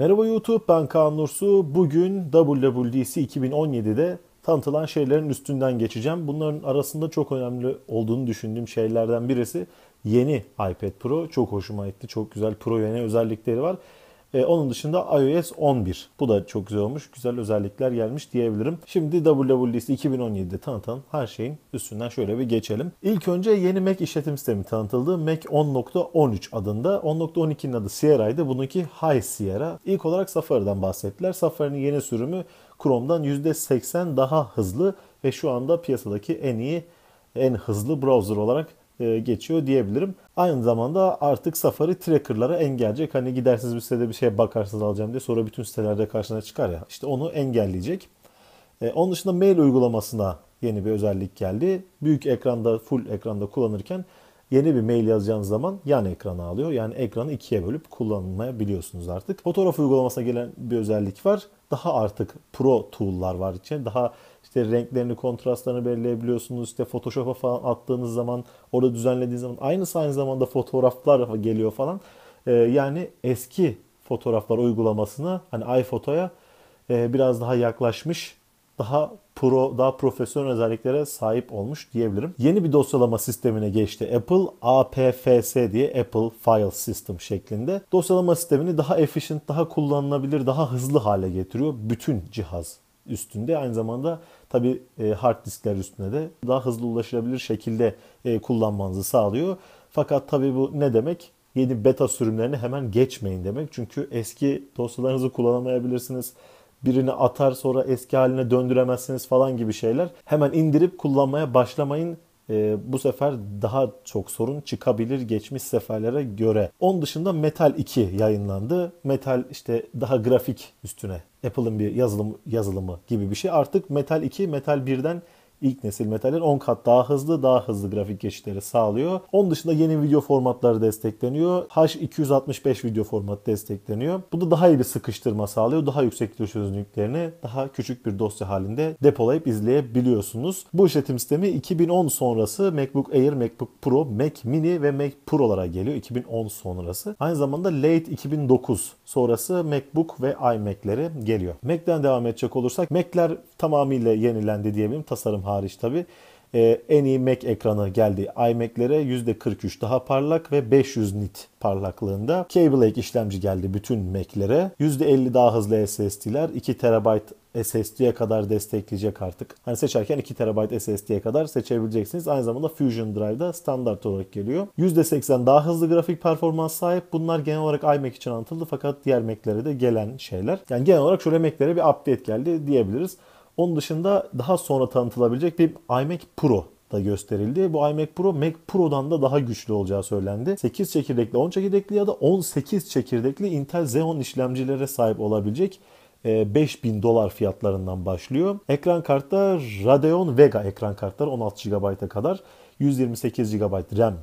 Merhaba YouTube ben Kaan Nursu. Bugün WWDC 2017'de tanıtılan şeylerin üstünden geçeceğim. Bunların arasında çok önemli olduğunu düşündüğüm şeylerden birisi yeni iPad Pro. Çok hoşuma gitti. Çok güzel Pro yeni özellikleri var. Ee, onun dışında iOS 11. Bu da çok güzel olmuş. Güzel özellikler gelmiş diyebilirim. Şimdi WWDC 2017'de tanıtan her şeyin üstünden şöyle bir geçelim. İlk önce yeni Mac işletim sistemi tanıtıldı. Mac 10.13 adında. 10.12'nin adı Sierra'ydı. Bununki High Sierra. İlk olarak Safari'den bahsettiler. Safari'nin yeni sürümü Chrome'dan %80 daha hızlı ve şu anda piyasadaki en iyi, en hızlı browser olarak e, geçiyor diyebilirim. Aynı zamanda artık Safari tracker'lara engelleyecek. Hani gidersiniz bir sitede bir şeye bakarsınız alacağım diye sonra bütün sitelerde karşına çıkar ya. İşte onu engelleyecek. E, onun dışında mail uygulamasına yeni bir özellik geldi. Büyük ekranda, full ekranda kullanırken yeni bir mail yazacağınız zaman yan ekrana alıyor. Yani ekranı ikiye bölüp kullanmayabiliyorsunuz artık. Fotoğraf uygulamasına gelen bir özellik var. Daha artık pro tool'lar var içinde. Daha işte renklerini, kontrastlarını belirleyebiliyorsunuz. İşte Photoshop'a falan attığınız zaman, orada düzenlediğiniz zaman aynısı aynı zamanda fotoğraflar geliyor falan. Ee, yani eski fotoğraflar uygulamasına hani iPhoto'ya e, biraz daha yaklaşmış, daha pro, daha profesyonel özelliklere sahip olmuş diyebilirim. Yeni bir dosyalama sistemine geçti Apple. APFS diye Apple File System şeklinde. Dosyalama sistemini daha efficient, daha kullanılabilir, daha hızlı hale getiriyor. Bütün cihaz üstünde aynı zamanda tabi e, hard diskler üstüne de daha hızlı ulaşılabilir şekilde e, kullanmanızı sağlıyor. Fakat tabi bu ne demek? Yeni beta sürümlerini hemen geçmeyin demek. Çünkü eski dosyalarınızı kullanamayabilirsiniz. Birini atar sonra eski haline döndüremezsiniz falan gibi şeyler. Hemen indirip kullanmaya başlamayın e, bu sefer daha çok sorun çıkabilir geçmiş seferlere göre. Onun dışında Metal 2 yayınlandı. Metal işte daha grafik üstüne Apple'ın bir yazılım yazılımı gibi bir şey. Artık Metal 2 Metal 1'den ilk nesil metaller 10 kat daha hızlı, daha hızlı grafik geçişleri sağlıyor. Onun dışında yeni video formatları destekleniyor. H265 video format destekleniyor. Bu da daha iyi bir sıkıştırma sağlıyor. Daha yüksek çözünürlüklerini daha küçük bir dosya halinde depolayıp izleyebiliyorsunuz. Bu işletim sistemi 2010 sonrası MacBook Air, MacBook Pro, Mac Mini ve Mac Pro'lara geliyor. 2010 sonrası. Aynı zamanda late 2009 sonrası MacBook ve iMac'lere geliyor. Mac'den devam edecek olursak Mac'ler tamamıyla yenilendi diyebilirim. Tasarım hariç tabi. Ee, en iyi Mac ekranı geldi. iMac'lere %43 daha parlak ve 500 nit parlaklığında. Cable Lake işlemci geldi bütün Mac'lere. %50 daha hızlı SSD'ler. 2 TB SSD'ye kadar destekleyecek artık. Hani seçerken 2 TB SSD'ye kadar seçebileceksiniz. Aynı zamanda Fusion Drive'da standart olarak geliyor. %80 daha hızlı grafik performans sahip. Bunlar genel olarak iMac için anlatıldı fakat diğer Mac'lere de gelen şeyler. Yani genel olarak şöyle Mac'lere bir update geldi diyebiliriz. Onun dışında daha sonra tanıtılabilecek bir iMac Pro da gösterildi. Bu iMac Pro Mac Pro'dan da daha güçlü olacağı söylendi. 8 çekirdekli, 10 çekirdekli ya da 18 çekirdekli Intel Xeon işlemcilere sahip olabilecek 5000 e, dolar fiyatlarından başlıyor. Ekran kartı Radeon Vega ekran kartları 16 GB'a kadar 128 GB RAM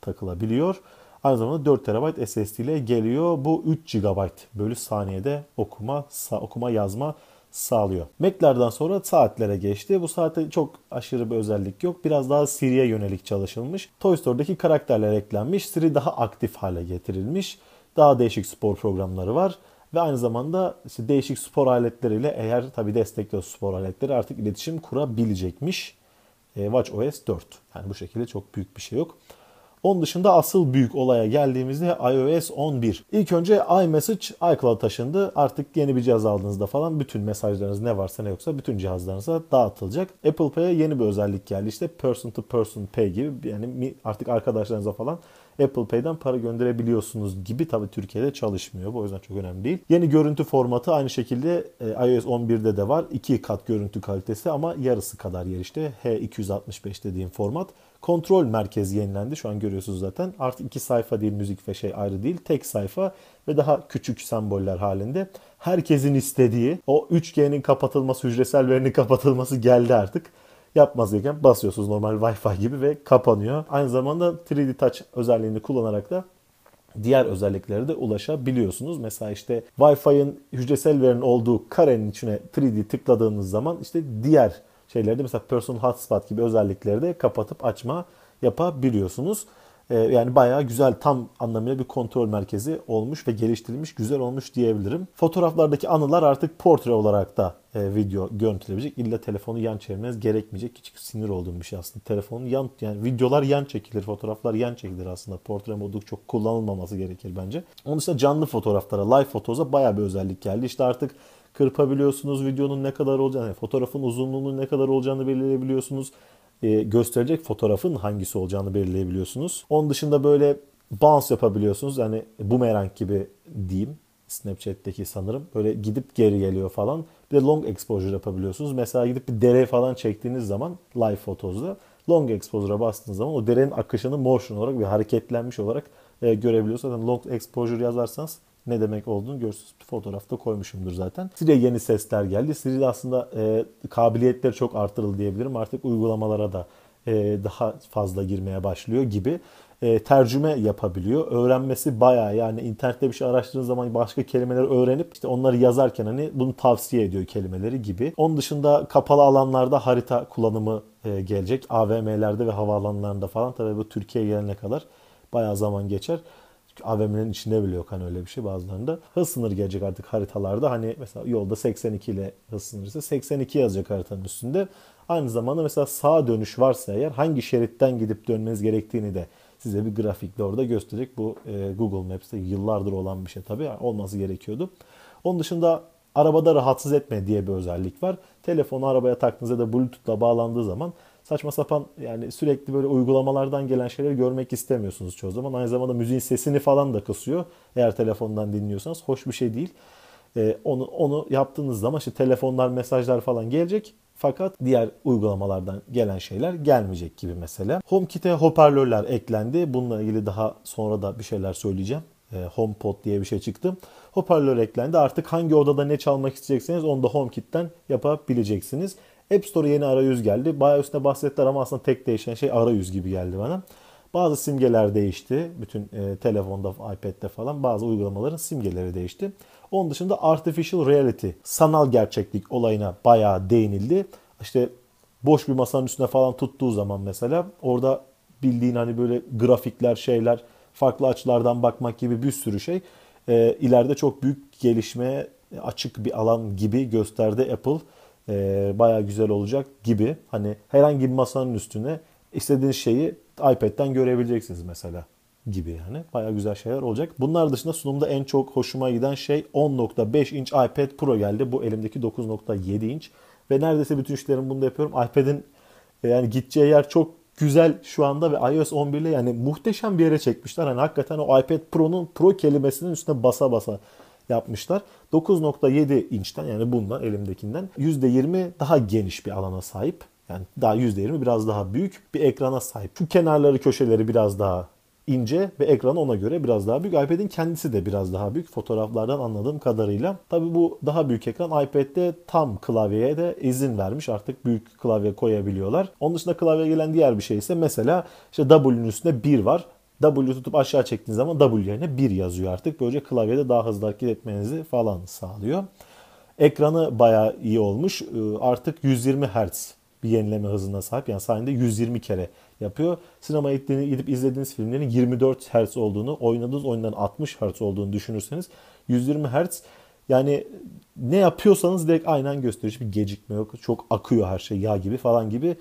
takılabiliyor. Aynı zamanda 4 TB SSD ile geliyor. Bu 3 GB bölü saniyede okuma okuma yazma sağlıyor. Mac'lerden sonra saatlere geçti. Bu saatte çok aşırı bir özellik yok. Biraz daha Siri'ye yönelik çalışılmış. Toy Store'daki karakterler eklenmiş. Siri daha aktif hale getirilmiş. Daha değişik spor programları var. Ve aynı zamanda işte değişik spor aletleriyle eğer tabi destekliyor spor aletleri artık iletişim kurabilecekmiş. E, Watch OS 4. Yani bu şekilde çok büyük bir şey yok. Onun dışında asıl büyük olaya geldiğimizde iOS 11. İlk önce iMessage iCloud taşındı. Artık yeni bir cihaz aldığınızda falan bütün mesajlarınız ne varsa ne yoksa bütün cihazlarınıza dağıtılacak. Apple Pay'e yeni bir özellik geldi. İşte person to person pay gibi yani artık arkadaşlarınıza falan Apple Pay'den para gönderebiliyorsunuz gibi tabii Türkiye'de çalışmıyor. Bu yüzden çok önemli değil. Yeni görüntü formatı aynı şekilde e, iOS 11'de de var. 2 kat görüntü kalitesi ama yarısı kadar yer işte. H265 dediğim format. Kontrol merkezi yenilendi. Şu an görüyorsunuz zaten. Artık iki sayfa değil müzik ve şey ayrı değil. Tek sayfa ve daha küçük semboller halinde. Herkesin istediği o 3G'nin kapatılması, hücresel verinin kapatılması geldi artık yapmaz gereken basıyorsunuz normal Wi-Fi gibi ve kapanıyor. Aynı zamanda 3D Touch özelliğini kullanarak da diğer özelliklere de ulaşabiliyorsunuz. Mesela işte Wi-Fi'nin hücresel verinin olduğu karenin içine 3D tıkladığınız zaman işte diğer şeylerde mesela personal hotspot gibi özellikleri de kapatıp açma yapabiliyorsunuz. E, yani bayağı güzel tam anlamıyla bir kontrol merkezi olmuş ve geliştirilmiş güzel olmuş diyebilirim. Fotoğraflardaki anılar artık portre olarak da e, video görüntülebilecek. İlla telefonu yan çevirmeniz gerekmeyecek. Hiç sinir olduğum bir şey aslında. Telefonu yan yani videolar yan çekilir, fotoğraflar yan çekilir aslında. Portre modu çok kullanılmaması gerekir bence. Onun dışında canlı fotoğraflara, live fotoza bayağı bir özellik geldi. İşte artık kırpabiliyorsunuz videonun ne kadar olacağını, fotoğrafın uzunluğunun ne kadar olacağını belirleyebiliyorsunuz. E, gösterecek fotoğrafın hangisi olacağını belirleyebiliyorsunuz. Onun dışında böyle bounce yapabiliyorsunuz. Yani boomerang gibi diyeyim. Snapchat'teki sanırım. Böyle gidip geri geliyor falan. Bir de long exposure yapabiliyorsunuz. Mesela gidip bir dere falan çektiğiniz zaman live fotozda long exposure'a bastığınız zaman o derenin akışını motion olarak bir hareketlenmiş olarak e, görebiliyorsunuz. Zaten long exposure yazarsanız ne demek olduğunu görürsünüz. Bir fotoğrafta koymuşumdur zaten. Siri'ye yeni sesler geldi. Siri aslında e, kabiliyetleri çok artırıldı diyebilirim. Artık uygulamalara da e, daha fazla girmeye başlıyor gibi. E, tercüme yapabiliyor. Öğrenmesi bayağı yani internette bir şey araştırdığınız zaman başka kelimeleri öğrenip işte onları yazarken hani bunu tavsiye ediyor kelimeleri gibi. Onun dışında kapalı alanlarda harita kullanımı e, gelecek. AVM'lerde ve havaalanlarında falan tabii bu Türkiye'ye gelene kadar bayağı zaman geçer. AVM'lerin içinde bile yok hani öyle bir şey bazılarında. Hız sınırı gelecek artık haritalarda. Hani mesela yolda 82 ile hız sınırı ise 82 yazacak haritanın üstünde. Aynı zamanda mesela sağ dönüş varsa eğer hangi şeritten gidip dönmeniz gerektiğini de size bir grafikle orada gösterecek. Bu e, Google Maps'te yıllardır olan bir şey tabii. olması gerekiyordu. Onun dışında arabada rahatsız etme diye bir özellik var. Telefonu arabaya taktığınızda da Bluetooth'la bağlandığı zaman saçma sapan yani sürekli böyle uygulamalardan gelen şeyleri görmek istemiyorsunuz çoğu zaman. Aynı zamanda müziğin sesini falan da kısıyor. Eğer telefondan dinliyorsanız hoş bir şey değil. Ee, onu onu yaptığınız zaman işte telefonlar, mesajlar falan gelecek. Fakat diğer uygulamalardan gelen şeyler gelmeyecek gibi mesela. HomeKit'e hoparlörler eklendi. Bununla ilgili daha sonra da bir şeyler söyleyeceğim. E, HomePod diye bir şey çıktı. Hoparlör eklendi. Artık hangi odada ne çalmak isteyecekseniz onu da HomeKit'ten yapabileceksiniz. App Store yeni arayüz geldi. Bayağı üstüne bahsettiler ama aslında tek değişen şey arayüz gibi geldi bana. Bazı simgeler değişti. Bütün e, telefonda, iPad'de falan bazı uygulamaların simgeleri değişti. Onun dışında artificial reality, sanal gerçeklik olayına bayağı değinildi. İşte boş bir masanın üstüne falan tuttuğu zaman mesela orada bildiğin hani böyle grafikler, şeyler, farklı açılardan bakmak gibi bir sürü şey e, ileride çok büyük gelişmeye açık bir alan gibi gösterdi Apple. E, bayağı güzel olacak gibi. Hani herhangi bir masanın üstüne istediğiniz şeyi iPad'den görebileceksiniz mesela gibi yani. Baya güzel şeyler olacak. Bunlar dışında sunumda en çok hoşuma giden şey 10.5 inç iPad Pro geldi. Bu elimdeki 9.7 inç. Ve neredeyse bütün işlerimi bunda yapıyorum. iPad'in e, yani gideceği yer çok güzel şu anda ve iOS 11 ile yani muhteşem bir yere çekmişler. Hani hakikaten o iPad Pro'nun Pro kelimesinin üstüne basa basa yapmışlar. 9.7 inçten yani bundan elimdekinden %20 daha geniş bir alana sahip. Yani daha %20 biraz daha büyük bir ekrana sahip. Şu kenarları köşeleri biraz daha ince ve ekranı ona göre biraz daha büyük. iPad'in kendisi de biraz daha büyük fotoğraflardan anladığım kadarıyla. Tabii bu daha büyük ekran iPad'de tam klavyeye de izin vermiş. Artık büyük klavye koyabiliyorlar. Onun dışında klavyeye gelen diğer bir şey ise mesela işte W'nin üstünde 1 var. W tutup aşağı çektiğiniz zaman W yerine 1 yazıyor artık. Böylece klavyede daha hızlı hareket etmenizi falan sağlıyor. Ekranı bayağı iyi olmuş. Ee, artık 120 Hz bir yenileme hızına sahip. Yani saniyede 120 kere yapıyor. Sinemaya gidip izlediğiniz filmlerin 24 Hz olduğunu, oynadığınız oyunların 60 Hz olduğunu düşünürseniz 120 Hz yani ne yapıyorsanız direkt aynen gösteriyor. Hiçbir gecikme yok. Çok akıyor her şey yağ gibi falan gibi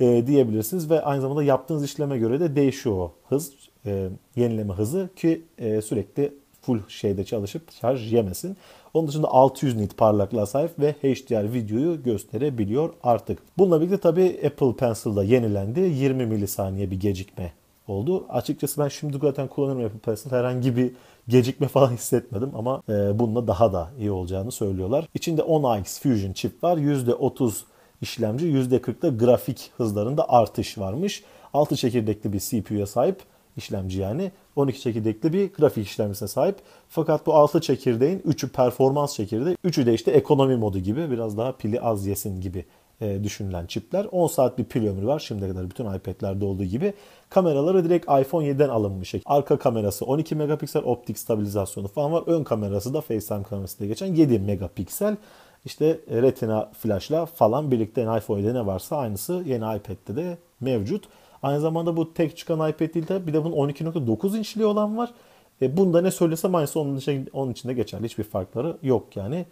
e, diyebilirsiniz. Ve aynı zamanda yaptığınız işleme göre de değişiyor o hız. E, yenileme hızı ki e, sürekli full şeyde çalışıp şarj yemesin. Onun dışında 600 nit parlaklığa sahip ve HDR videoyu gösterebiliyor artık. Bununla birlikte tabi Apple Pencil'da yenilendi. 20 milisaniye bir gecikme oldu. Açıkçası ben şimdi zaten kullanıyorum Apple Pencil. Herhangi bir gecikme falan hissetmedim ama e, bununla daha da iyi olacağını söylüyorlar. İçinde 10x Fusion çip var. %30 işlemci, %40'da grafik hızlarında artış varmış. 6 çekirdekli bir CPU'ya sahip işlemci yani. 12 çekirdekli bir grafik işlemcisine sahip. Fakat bu 6 çekirdeğin 3'ü performans çekirdeği, 3'ü de işte ekonomi modu gibi biraz daha pili az yesin gibi e, düşünülen çipler. 10 saat bir pil ömrü var şimdiye kadar bütün iPad'lerde olduğu gibi. Kameraları direkt iPhone 7'den alınmış. Arka kamerası 12 megapiksel optik stabilizasyonu falan var. Ön kamerası da FaceTime kamerası diye geçen 7 megapiksel. İşte Retina flashla falan birlikte iPhone 7'de ne varsa aynısı yeni iPad'de de mevcut. Aynı zamanda bu tek çıkan iPad değil de bir de bunun 12.9 inçli olan var. E, bunda ne söylesem aynısı onun, için, onun içinde geçerli. Hiçbir farkları yok yani.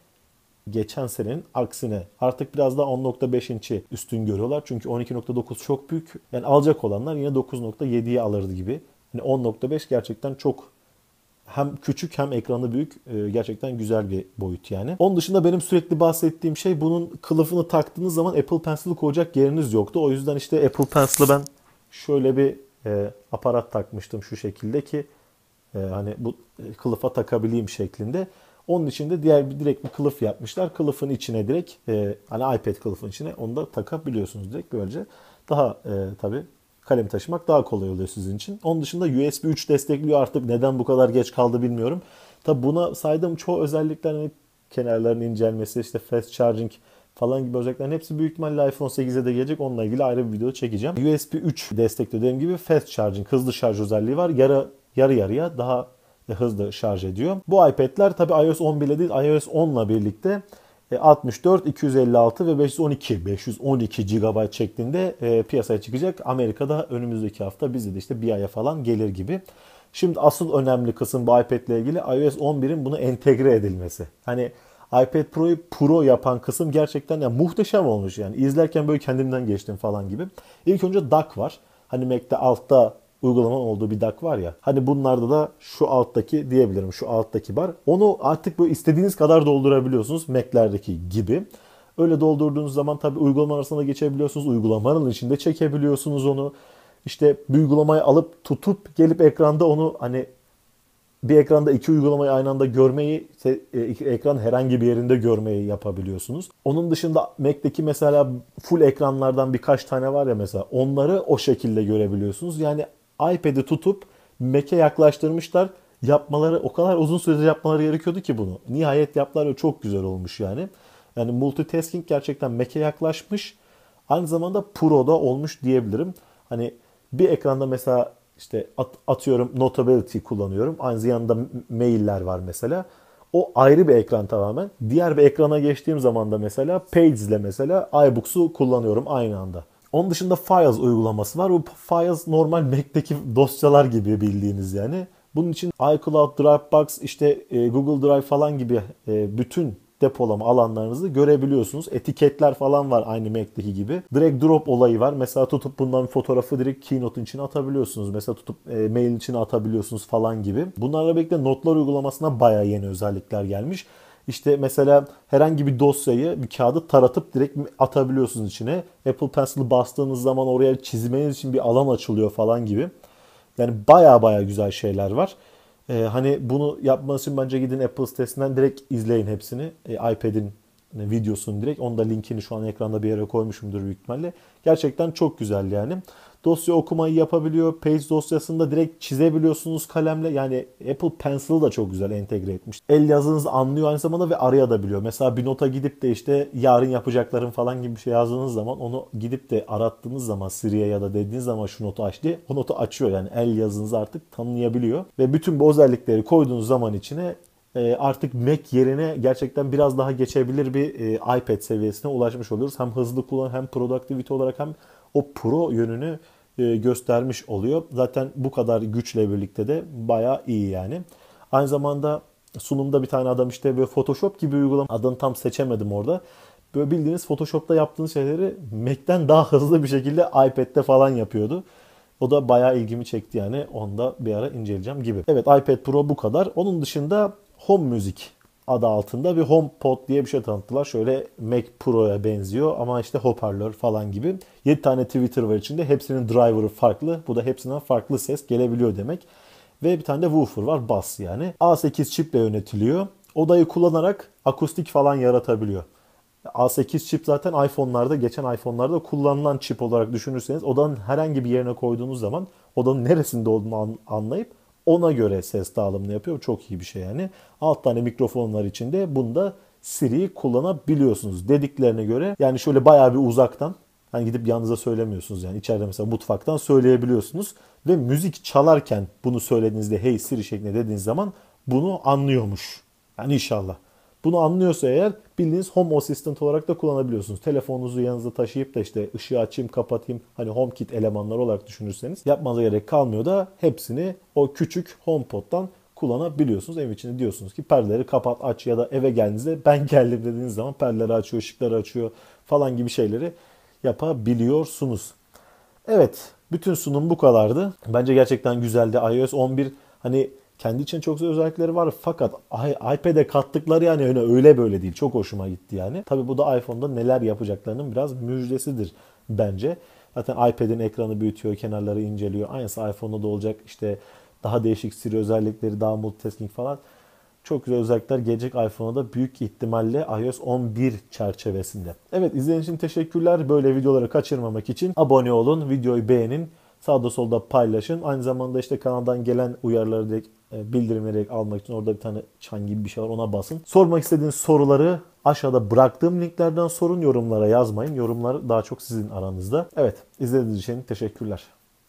Geçen senenin aksine artık biraz daha 10.5 inç'i üstün görüyorlar. Çünkü 12.9 çok büyük. Yani alacak olanlar yine 9.7'yi alırdı gibi. Yani 10.5 gerçekten çok hem küçük hem ekranı büyük e, gerçekten güzel bir boyut yani. Onun dışında benim sürekli bahsettiğim şey bunun kılıfını taktığınız zaman Apple Pencil'ı koyacak yeriniz yoktu. O yüzden işte Apple Pencil'ı ben şöyle bir e, aparat takmıştım şu şekilde ki e, hani bu e, kılıfa takabileyim şeklinde. Onun için de diğer bir direkt bir kılıf yapmışlar. Kılıfın içine direkt e, hani iPad kılıfın içine onu da takabiliyorsunuz direkt böylece. Daha e, tabii kalem taşımak daha kolay oluyor sizin için. Onun dışında USB 3 destekliyor artık. Neden bu kadar geç kaldı bilmiyorum. Tabi buna saydığım çoğu özellikler hani kenarların incelmesi, işte fast charging falan gibi özelliklerin hepsi büyük ihtimalle iPhone 8'e de gelecek. Onunla ilgili ayrı bir video çekeceğim. USB 3 destekliyor dediğim gibi fast charging, hızlı şarj özelliği var. Yarı, yarı yarıya daha hızlı şarj ediyor. Bu iPad'ler tabi iOS 11 ile değil iOS 10 ile birlikte 64, 256 ve 512 512 GB şeklinde e, piyasaya çıkacak. Amerika'da önümüzdeki hafta bizde de işte bir aya falan gelir gibi. Şimdi asıl önemli kısım bu iPad ile ilgili iOS 11'in bunu entegre edilmesi. Hani iPad Pro'yu Pro yapan kısım gerçekten yani muhteşem olmuş yani. izlerken böyle kendimden geçtim falan gibi. İlk önce dock var. Hani Mac'te altta uygulamanın olduğu bir DAC var ya. Hani bunlarda da şu alttaki diyebilirim. Şu alttaki var. Onu artık böyle istediğiniz kadar doldurabiliyorsunuz. Mac'lerdeki gibi. Öyle doldurduğunuz zaman tabii uygulama arasında geçebiliyorsunuz. Uygulamanın içinde çekebiliyorsunuz onu. İşte bir uygulamayı alıp tutup gelip ekranda onu hani bir ekranda iki uygulamayı aynı anda görmeyi, e, ekran herhangi bir yerinde görmeyi yapabiliyorsunuz. Onun dışında Mac'teki mesela full ekranlardan birkaç tane var ya mesela onları o şekilde görebiliyorsunuz. Yani iPad'i tutup Mac'e yaklaştırmışlar. Yapmaları o kadar uzun süredir yapmaları gerekiyordu ki bunu. Nihayet yaptılar ve çok güzel olmuş yani. Yani multitasking gerçekten Mac'e yaklaşmış. Aynı zamanda Pro'da olmuş diyebilirim. Hani bir ekranda mesela işte at, atıyorum Notability kullanıyorum. Aynı yanında mailler var mesela. O ayrı bir ekran tamamen. Diğer bir ekrana geçtiğim zaman da mesela Pages ile mesela iBooks'u kullanıyorum aynı anda. Onun dışında Files uygulaması var. Bu Files normal Mac'teki dosyalar gibi bildiğiniz yani. Bunun için iCloud, Dropbox, işte e, Google Drive falan gibi e, bütün depolama alanlarınızı görebiliyorsunuz. Etiketler falan var aynı Mac'teki gibi. Drag drop olayı var. Mesela tutup bundan bir fotoğrafı direkt Keynote'un içine atabiliyorsunuz. Mesela tutup e, mail içine atabiliyorsunuz falan gibi. Bunlarla birlikte notlar uygulamasına bayağı yeni özellikler gelmiş. İşte mesela herhangi bir dosyayı, bir kağıdı taratıp direkt atabiliyorsunuz içine. Apple Pencil'ı bastığınız zaman oraya çizmeniz için bir alan açılıyor falan gibi. Yani baya baya güzel şeyler var. Ee, hani bunu yapmanız için bence gidin Apple sitesinden direkt izleyin hepsini. Ee, iPad'in videosunu direkt. Onu da linkini şu an ekranda bir yere koymuşumdur büyük ihtimalle. Gerçekten çok güzel yani. Dosya okumayı yapabiliyor. Page dosyasında direkt çizebiliyorsunuz kalemle. Yani Apple Pencil'ı da çok güzel entegre etmiş. El yazınızı anlıyor aynı zamanda ve arayabiliyor. Mesela bir nota gidip de işte yarın yapacaklarım falan gibi bir şey yazdığınız zaman onu gidip de arattığınız zaman Siri'ye ya da dediğiniz zaman şu notu aç diye o notu açıyor. Yani el yazınızı artık tanıyabiliyor. Ve bütün bu özellikleri koyduğunuz zaman içine e, artık Mac yerine gerçekten biraz daha geçebilir bir e, iPad seviyesine ulaşmış oluyoruz. Hem hızlı kullan hem productivity olarak hem o pro yönünü e, göstermiş oluyor. Zaten bu kadar güçle birlikte de bayağı iyi yani. Aynı zamanda sunumda bir tane adam işte böyle Photoshop gibi uygulama adını tam seçemedim orada. Böyle bildiğiniz Photoshop'ta yaptığınız şeyleri Mac'ten daha hızlı bir şekilde iPad'de falan yapıyordu. O da bayağı ilgimi çekti yani. Onu da bir ara inceleyeceğim gibi. Evet iPad Pro bu kadar. Onun dışında Home Müzik adı altında bir HomePod diye bir şey tanıttılar. Şöyle Mac Pro'ya benziyor ama işte hoparlör falan gibi. 7 tane Twitter var içinde. Hepsinin driver'ı farklı. Bu da hepsinden farklı ses gelebiliyor demek. Ve bir tane de woofer var bass yani. A8 çiple yönetiliyor. Odayı kullanarak akustik falan yaratabiliyor. A8 çip zaten iPhone'larda, geçen iPhone'larda kullanılan çip olarak düşünürseniz odanın herhangi bir yerine koyduğunuz zaman odanın neresinde olduğunu anlayıp ona göre ses dağılımını yapıyor. Çok iyi bir şey yani. Alt tane mikrofonlar içinde bunda Siri'yi kullanabiliyorsunuz dediklerine göre. Yani şöyle bayağı bir uzaktan Hani gidip yanınıza söylemiyorsunuz yani içeride mesela mutfaktan söyleyebiliyorsunuz ve müzik çalarken bunu söylediğinizde hey Siri şeklinde dediğiniz zaman bunu anlıyormuş. Yani inşallah. Bunu anlıyorsa eğer bildiğiniz Home Assistant olarak da kullanabiliyorsunuz. Telefonunuzu yanınızda taşıyıp da işte ışığı açayım kapatayım hani HomeKit elemanları olarak düşünürseniz yapmanıza gerek kalmıyor da hepsini o küçük HomePod'dan kullanabiliyorsunuz. Ev içinde diyorsunuz ki perdeleri kapat aç ya da eve geldiğinizde ben geldim dediğiniz zaman perdeleri açıyor, ışıkları açıyor falan gibi şeyleri yapabiliyorsunuz. Evet bütün sunum bu kadardı. Bence gerçekten güzeldi. iOS 11 hani kendi için çok güzel özellikleri var fakat iPad'e kattıkları yani öyle, öyle böyle değil. Çok hoşuma gitti yani. Tabi bu da iPhone'da neler yapacaklarının biraz müjdesidir bence. Zaten iPad'in ekranı büyütüyor, kenarları inceliyor. Aynısı iPhone'da da olacak. İşte daha değişik Siri özellikleri, daha multitasking falan. Çok güzel özellikler gelecek iPhone'a da büyük ihtimalle iOS 11 çerçevesinde. Evet izlediğiniz için teşekkürler. Böyle videoları kaçırmamak için abone olun, videoyu beğenin, sağda solda paylaşın. Aynı zamanda işte kanaldan gelen uyarıları direkt bildirimleri almak için orada bir tane çan gibi bir şey var ona basın. Sormak istediğiniz soruları aşağıda bıraktığım linklerden sorun yorumlara yazmayın. Yorumlar daha çok sizin aranızda. Evet izlediğiniz için teşekkürler.